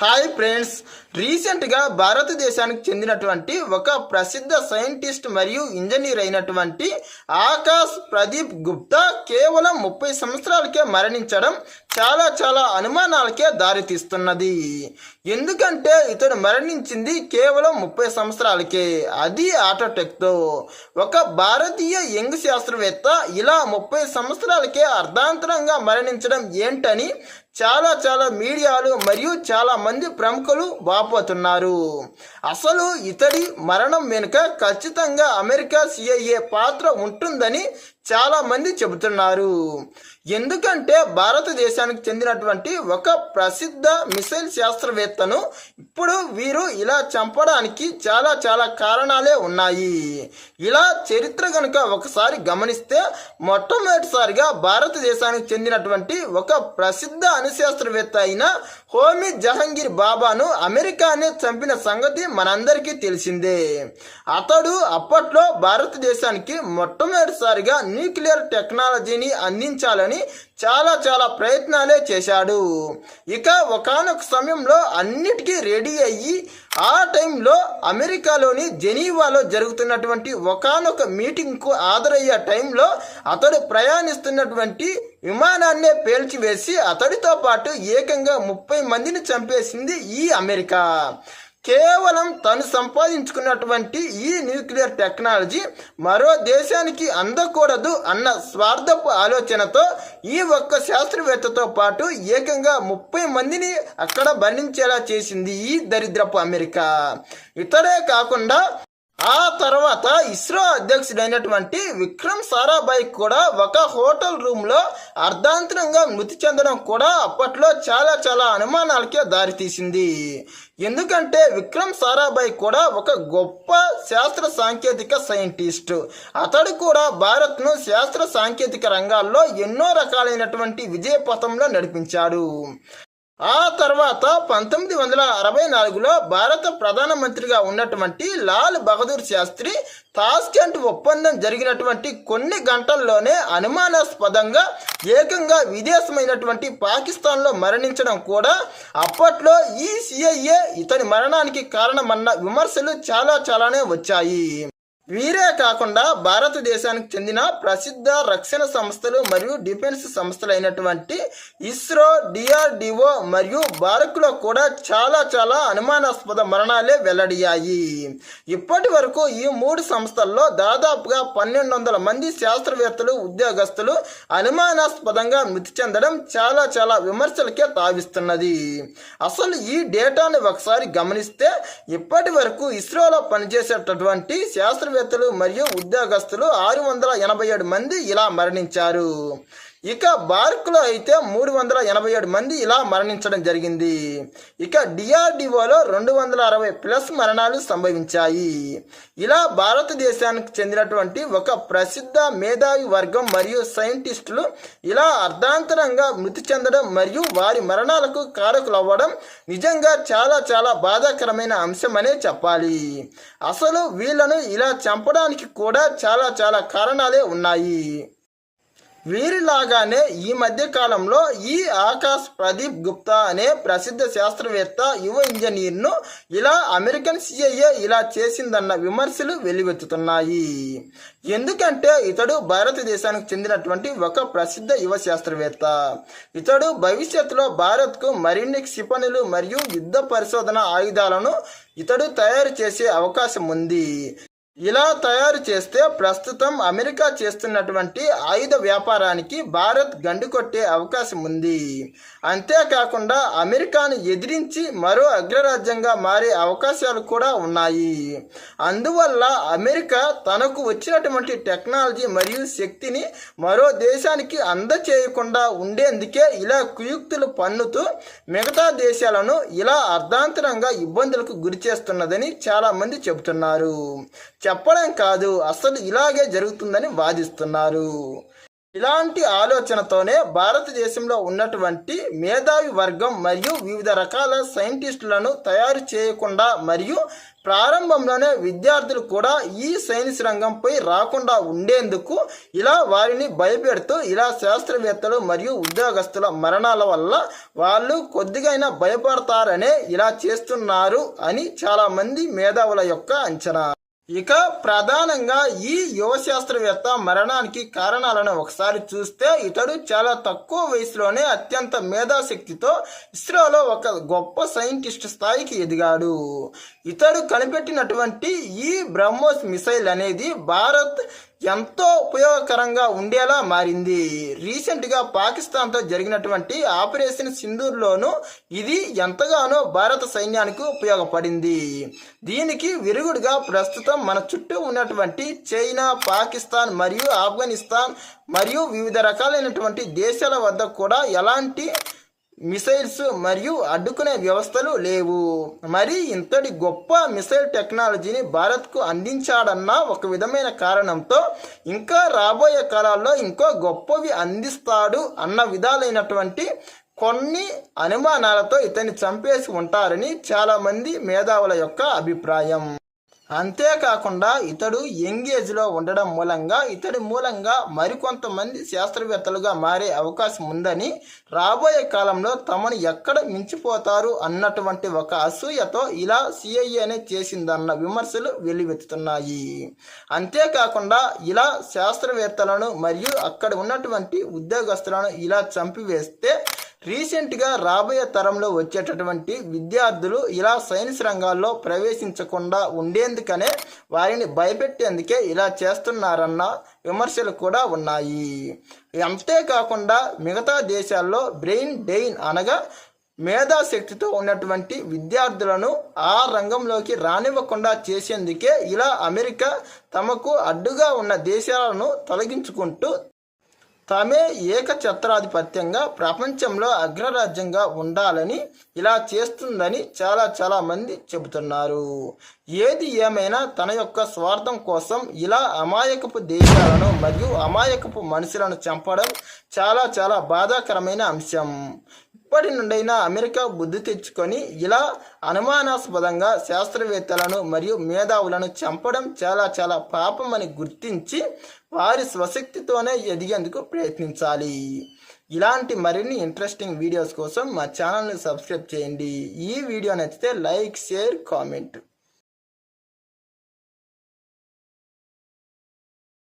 Hi friends. రీసెంట్గా భారతదేశానికి చెందినటువంటి ఒక ప్రసిద్ధ సైంటిస్ట్ మరియు ఇంజనీర్ అయినటువంటి ఆకాశ్ ప్రదీప్ గుప్తా కేవలం ముప్పై సంవత్సరాలకే మరణించడం చాలా చాలా అనుమానాలకే దారితీస్తున్నది. ఎందుకంటే ఇతడు మరణించింది కేవలం ముప్పై సంవత్సరాలకే. అది ఆటోటెక్తో ఒక భారతీయ యంగ్ శాస్త్రవేత్త ఇలా ముప్పై సంవత్సరాలకే అర్ధాంతరంగా మరణించడం ఏంటని చాలా చాలా మీడియాలు మరియు చాలా మంది ప్రముఖులు వాపోతున్నారు. అసలు ఇతడి మరణం వెనుక ఖచ్చితంగా అమెరికా సిఐఏ పాత్ర ఉంటుందని చాలామంది చెబుతున్నారు. ఎందుకంటే భారతదేశానికి చెందినటువంటి ఒక ప్రసిద్ధ మిసైల్ శాస్త్రవేత్తను ఇప్పుడు వీరు ఇలా చంపడానికి చాలా చాలా కారణాలే ఉన్నాయి. ఇలా చరిత్ర కనుక ఒకసారి గమనిస్తే మొట్టమొదటిసారిగా భారతదేశానికి చెందినటువంటి ఒక ప్రసిద్ధ అణుశాస్త్రవేత్త అయిన హోమీ జహంగీర్ బాబాను అమెరికానే చంపిన సంగతి మనందరికీ తెలిసిందే. అతడు అప్పట్లో భారతదేశానికి మొట్టమొదటిసారిగా న్యూక్లియర్ టెక్నాలజీని అందించాలని చాలా చాలా ప్రయత్నాలే చేశాడు. ఇక ఒకనొక సమయంలో అన్నిటికీ రెడీ అయ్యి ఆ టైంలో అమెరికాలోని జెనీవాలో జరుగుతున్నటువంటి ఒకనొక మీటింగ్కు హాజరయ్యే టైంలో అతడు ప్రయాణిస్తున్నటువంటి విమానాన్నే పేల్చివేసి అతడితో పాటు ఏకంగా ముప్పై మందిని చంపేసింది ఈ అమెరికా. కేవలం తను సంపాదించుకున్నటువంటి ఈ న్యూక్లియర్ టెక్నాలజీ మరో దేశానికి అందకూడదు అన్న స్వార్థపు ఆలోచనతో ఈ ఒక్క శాస్త్రవేత్తతో పాటు ఏకంగా ముప్పై మందిని అక్కడ బంధించేలా చేసింది ఈ దరిద్రపు అమెరికా. ఇతడే కాకుండా ఆ తర్వాత ఇస్రో అధ్యక్షుడైనటువంటి విక్రమ్ సారాభాయ్ కూడా ఒక హోటల్ రూమ్లో అర్ధాంతరంగా మృతి చెందడం కూడా అప్పట్లో చాలా చాలా అనుమానాలకే దారితీసింది ఎందుకంటే విక్రమ్ సారాభాయ్ కూడా ఒక గొప్ప శాస్త్ర సాంకేతిక సైంటిస్ట్. అతడు కూడా భారత్ను శాస్త్ర సాంకేతిక రంగాల్లో ఎన్నో రకాలైనటువంటి విజయ పథంలో నడిపించాడు. ఆ తర్వాత పంతొమ్మిది వందల అరవై నాలుగులో భారత ప్రధానమంత్రిగా ఉన్నటువంటి లాల్ బహదూర్ శాస్త్రి తాస్కెంట్ ఒప్పందం జరిగినటువంటి కొన్ని గంటల్లోనే అనుమానాస్పదంగా ఏకంగా విదేశమైనటువంటి పాకిస్తాన్లో మరణించడం కూడా అప్పట్లో ఈ సిఐఏ ఇతని మరణానికి కారణమన్న విమర్శలు చాలా చాలానే వచ్చాయి. వీరే కాకుండా భారతదేశానికి చెందిన ప్రసిద్ధ రక్షణ సంస్థలు మరియు డిఫెన్స్ సంస్థలైనటువంటి ఇస్రో డిఆర్డిఓ మరియు భారత్లో కూడా చాలా చాలా అనుమానాస్పద మరణాలే వెల్లడియాయి. ఇప్పటి వరకు ఈ మూడు సంస్థల్లో దాదాపుగా పన్నెండు వందల మంది శాస్త్రవేత్తలు ఉద్యోగస్తులు అనుమానాస్పదంగా మృతి చెందడం చాలా చాలా విమర్శలకే తావిస్తున్నది. అసలు ఈ డేటాను ఒకసారి గమనిస్తే ఇప్పటి వరకు ఇస్రోలో పనిచేసేటటువంటి శాస్త్రవేత్తలు మరియు ఉద్యోగస్తులు ఆరు వందల ఎనభై ఏడు మంది ఇలా మరణించారు. ఇక బార్క్లో అయితే మూడు వందల ఎనభై ఏడు మంది ఇలా మరణించడం జరిగింది. ఇక డిఆర్డిఓలో రెండు వందల అరవై ప్లస్ మరణాలు సంభవించాయి. ఇలా భారతదేశానికి చెందినటువంటి ఒక ప్రసిద్ధ మేధావి వర్గం మరియు సైంటిస్టులు ఇలా అర్ధాంతరంగా మృతి చెందడం మరియు వారి మరణాలకు కారకులు అవ్వడం నిజంగా చాలా చాలా బాధాకరమైన అంశమనే చెప్పాలి. అసలు వీళ్ళను ఇలా చంపడానికి కూడా చాలా చాలా కారణాలే ఉన్నాయి. వీరిలాగానే ఈ మధ్య కాలంలో ఈ ఆకాశ్ ప్రదీప్ గుప్తా అనే ప్రసిద్ధ శాస్త్రవేత్త యువ ఇంజనీర్ను ఇలా అమెరికన్ సిఐఏ ఇలా చేసిందన్న విమర్శలు వెల్లువెత్తుతున్నాయి. ఎందుకంటే ఇతడు భారతదేశానికి చెందినటువంటి ఒక ప్రసిద్ధ యువ శాస్త్రవేత్త. ఇతడు భవిష్యత్తులో భారత్కు మరిన్ని క్షిపణులు మరియు యుద్ధ పరిశోధన ఆయుధాలను ఇతడు తయారు చేసే అవకాశం ఉంది ఇలా తయారు చేస్తే ప్రస్తుతం అమెరికా చేస్తున్నటువంటి ఆయుధ వ్యాపారానికి భారత్ గండి కొట్టే అవకాశం ఉంది. అంతేకాకుండా అమెరికాను ఎదిరించి మరో అగ్రరాజ్యంగా మారే అవకాశాలు కూడా ఉన్నాయి. అందువల్ల అమెరికా తనకు వచ్చినటువంటి టెక్నాలజీ మరియు శక్తిని మరో దేశానికి అందచేయకుండా ఉండేందుకే ఇలా కుయుక్తులు పన్నుతూ మిగతా దేశాలను ఇలా అర్ధాంతరంగా ఇబ్బందులకు గురి చేస్తున్నదని చాలామంది చెబుతున్నారు. చెప్పడం కాదు. అసలు ఇలాగే జరుగుతుందని వాదిస్తున్నారు. ఇలాంటి ఆలోచనతోనే భారతదేశంలో ఉన్నటువంటి మేధావి వర్గం మరియు వివిధ రకాల సైంటిస్టులను తయారు చేయకుండా మరియు ప్రారంభంలోనే విద్యార్థులు కూడా ఈ సైన్స్ రంగంపై రాకుండా ఉండేందుకు ఇలా వారిని భయపెడుతూ ఇలా శాస్త్రవేత్తలు మరియు ఉద్యోగస్తుల మరణాల వల్ల వాళ్ళు కొద్దిగైనా భయపడతారనే ఇలా చేస్తున్నారు అని చాలా మంది మేధావుల యొక్క అంచనా. ఇక ప్రధానంగా ఈ యువ శాస్త్రవేత్త మరణానికి కారణాలను ఒకసారి చూస్తే ఇతడు చాలా తక్కువ వయసులోనే అత్యంత మేధాశక్తితో ఇస్రోలో ఒక గొప్ప సైంటిస్ట్ స్థాయికి ఎదిగాడు. ఇతడు కనిపెట్టినటువంటి ఈ బ్రహ్మోస్ మిసైల్ అనేది భారత్ ఎంతో ఉపయోగకరంగా ఉండేలా మారింది. రీసెంట్గా పాకిస్తాన్తో జరిగినటువంటి ఆపరేషన్ సింధూర్లోనూ ఇది ఎంతగానో భారత సైన్యానికి ఉపయోగపడింది. దీనికి విరుగుడుగా ప్రస్తుతం మన చుట్టూ ఉన్నటువంటి చైనా పాకిస్తాన్ మరియు ఆఫ్ఘనిస్తాన్ మరియు వివిధ రకాలైనటువంటి దేశాల వద్ద కూడా ఎలాంటి మిసైల్స్ మరియు అడ్డుకునే వ్యవస్థలు లేవు. మరి ఇంతటి గొప్ప మిసైల్ టెక్నాలజీని భారత్కు అందించాడన్న ఒక విధమైన కారణంతో ఇంకా రాబోయే కాలాల్లో ఇంకో గొప్పవి అందిస్తాడు అన్న విధాలైనటువంటి కొన్ని అనుమానాలతో ఇతన్ని చంపేసి ఉంటారని చాలామంది మేధావుల యొక్క అభిప్రాయం. అంతేకాకుండా ఇతడు ఎంగేజ్లో ఉండడం మూలంగా ఇతడి మూలంగా మరికొంతమంది శాస్త్రవేత్తలుగా మారే అవకాశం ఉందని రాబోయే కాలంలో తమను ఎక్కడ మించిపోతారు అన్నటువంటి ఒక అసూయతో ఇలా సిఐఏనే చేసిందన్న విమర్శలు వెల్లువెత్తుతున్నాయి. అంతేకాకుండా ఇలా శాస్త్రవేత్తలను మరియు అక్కడ ఉన్నటువంటి ఉద్యోగస్తులను ఇలా చంపివేస్తే రీసెంట్గా రాబోయే తరంలో వచ్చేటటువంటి విద్యార్థులు ఇలా సైన్స్ రంగాల్లో ప్రవేశించకుండా ఉండేందుకనే వారిని భయపెట్టేందుకే ఇలా చేస్తున్నారన్న విమర్శలు కూడా ఉన్నాయి. అంతేకాకుండా మిగతా దేశాల్లో బ్రెయిన్ డెయిన్ అనగా మేధాశక్తితో ఉన్నటువంటి విద్యార్థులను ఆ రంగంలోకి రానివ్వకుండా చేసేందుకే ఇలా అమెరికా తమకు అడ్డుగా ఉన్న దేశాలను తొలగించుకుంటూ తామే ఏకఛత్రాధిపత్యంగా ప్రపంచంలో అగ్రరాజ్యంగా ఉండాలని ఇలా చేస్తుందని చాలా చాలా మంది చెబుతున్నారు. ఏది ఏమైనా తన యొక్క స్వార్థం కోసం ఇలా అమాయకపు దేశాలను మరియు అమాయకపు మనుషులను చంపడం చాలా చాలా బాధాకరమైన అంశం. ఇప్పటి నుండైనా అమెరికా బుద్ధి తెచ్చుకొని ఇలా అనుమానాస్పదంగా శాస్త్రవేత్తలను మరియు మేధావులను చంపడం చాలా చాలా పాపం అని గుర్తించి వారి స్వశక్తితోనే ఎదిగేందుకు ప్రయత్నించాలి. ఇలాంటి మరిన్ని ఇంట్రెస్టింగ్ వీడియోస్ కోసం మా ఛానల్ని సబ్స్క్రైబ్ చేయండి. ఈ వీడియో నచ్చితే లైక్ షేర్ కామెంట్